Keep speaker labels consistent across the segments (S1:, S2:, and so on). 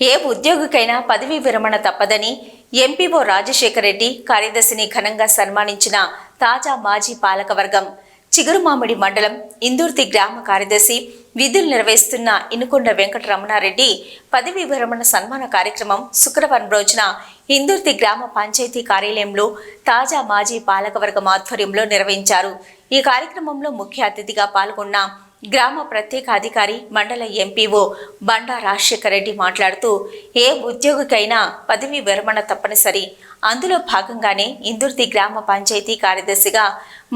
S1: ఏ ఉద్యోగికైనా పదవీ విరమణ తప్పదని ఎంపీఓ రాజశేఖర రెడ్డి కార్యదర్శిని ఘనంగా సన్మానించిన తాజా మాజీ పాలకవర్గం చిగురుమామిడి మండలం ఇందుర్తి గ్రామ కార్యదర్శి విధులు నిర్వహిస్తున్న ఇనుకొండ వెంకటరమణారెడ్డి పదవీ విరమణ సన్మాన కార్యక్రమం శుక్రవారం రోజున ఇందుర్తి గ్రామ పంచాయతీ కార్యాలయంలో తాజా మాజీ పాలకవర్గం ఆధ్వర్యంలో నిర్వహించారు. ఈ కార్యక్రమంలో ముఖ్య అతిథిగా పాల్గొన్న గ్రామ ప్రత్యేక అధికారి మండల ఎంపీఓ బండా రాజశేఖర రెడ్డి మాట్లాడుతూ ఏ ఉద్యోగికైనా పదవి విరమణ తప్పనిసరి. అందులో భాగంగానే ఇందుర్తి గ్రామ పంచాయతీ కార్యదర్శిగా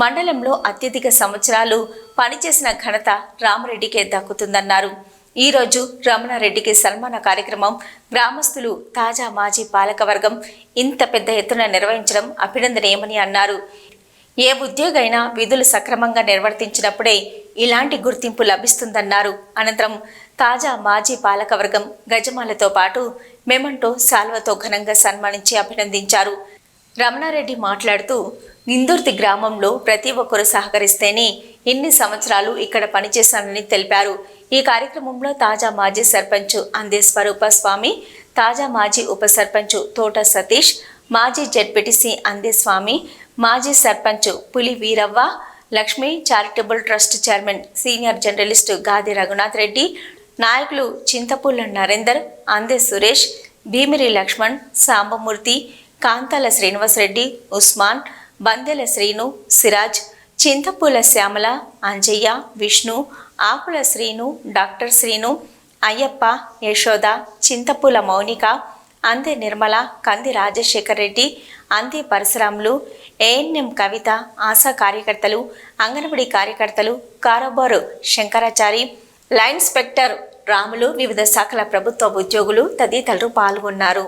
S1: మండలంలో అత్యధిక సంవత్సరాలు పనిచేసిన ఘనత రామరెడ్డికే దక్కుతుందన్నారు. ఈరోజు రమణారెడ్డికి సన్మాన కార్యక్రమం గ్రామస్తులు తాజా మాజీ పాలకవర్గం ఇంత పెద్ద ఎత్తున నిర్వహించడం అభినందనీయమని అన్నారు. ఏ ఉద్యోగైనా విధులు సక్రమంగా నిర్వర్తించినప్పుడే ఇలాంటి గుర్తింపు లభిస్తుందన్నారు. అనంతరం తాజా మాజీ పాలకవర్గం గజమాలతో పాటు మెమంటో సాల్వతో ఘనంగా సన్మానించి అభినందించారు. రమణారెడ్డి మాట్లాడుతూ నిందుర్తి గ్రామంలో ప్రతి ఒక్కరూ సహకరిస్తేనే ఇన్ని సంవత్సరాలు ఇక్కడ పనిచేశానని తెలిపారు. ఈ కార్యక్రమంలో తాజా మాజీ సర్పంచ్ అందే స్వరూప స్వామి తాజా మాజీ ఉప సర్పంచ్ తోట సతీష్ మాజీ జడ్పీటీసీ అందే స్వామి మాజీ sarpanch Puli Veeravva Lakshmi charitable trust chairman senior journalist Gadi Raghunath Reddy నాయకులు చింతపూళ్ళ నరేందర్ అందే సురేష్ భీమిరి లక్ష్మణ్ సాంబమూర్తి కాంతాల శ్రీనివాసరెడ్డి ఉస్మాన్ బందెల శ్రీను సిరాజ్ చింతపూల శ్యామల అంజయ్య విష్ణు ఆకుల శ్రీను డాక్టర్ శ్రీను అయ్యప్ప యశోద చింతపూల మౌనిక అంది నిర్మల కంది రాజశేఖర్ రెడ్డి అంది పరశురాములు ఏఎన్ఎం కవిత ఆశా కార్యకర్తలు అంగన్వాడీ కార్యకర్తలు కారోబారు శంకరాచారి లైన్స్పెక్టర్ రాములు వివిధ శాఖల ప్రభుత్వ ఉద్యోగులు తదితరులు పాల్గొన్నారు.